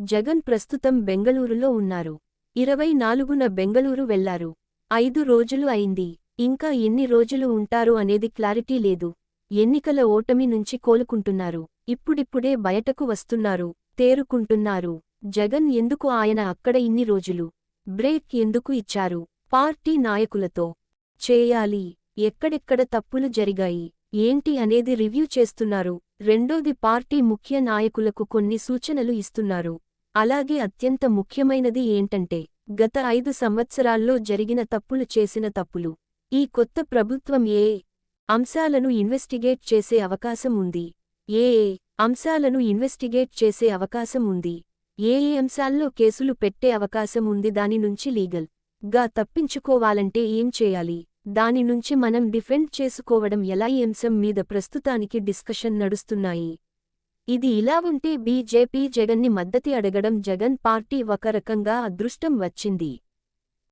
జగన్ ప్రస్తుతం బెంగళూరులో ఉన్నారు. ఇరవై నాలుగున బెంగళూరు వెళ్ళారు. ఐదు రోజులు అయింది. ఇంకా ఎన్ని రోజులు ఉంటారు అనేది క్లారిటీ లేదు. ఎన్నికల ఓటమి నుంచి కోలుకుంటున్నారు. ఇప్పుడిప్పుడే బయటకు వస్తున్నారు. తేరుకుంటున్నారు. జగన్ ఎందుకు ఆయన అక్కడ ఇన్ని రోజులు? బ్రేక్ ఎందుకు ఇచ్చారు? పార్టీ నాయకులతో చేయాలి. ఎక్కడెక్కడ తప్పులు జరిగాయి? ఏంటి అనేది రివ్యూ చేస్తున్నారు. రెండోది పార్టీ ముఖ్య నాయకులకు కొన్ని సూచనలు ఇస్తున్నారు. అలాగే అత్యంత ముఖ్యమైనది ఏంటంటే గత ఐదు సంవత్సరాల్లో జరిగిన తప్పులు చేసిన తప్పులు. ఈ కొత్త ప్రభుత్వం ఏ అంశాలను ఇన్వెస్టిగేట్ చేసే అవకాశం ఉంది? ఏ ఏ అంశాలను ఇన్వెస్టిగేట్ చేసే అవకాశం ఉంది? ఏ ఏ అంశాల్లో కేసులు పెట్టే అవకాశం ఉంది? దాని నుంచి లీగల్గా తప్పించుకోవాలంటే ఏం చేయాలి? దాని నుంచి మనం డిఫెండ్ చేసుకోవడం ఎలా? ఈ అంశం మీద ప్రస్తుతానికి డిస్కషన్ నడుస్తున్నాయి. ఇది ఇలా ఉంటే బీజేపీ జగన్ని మద్దతి అడగడం జగన్ పార్టీ ఒక రకంగా అదృష్టం వచ్చింది.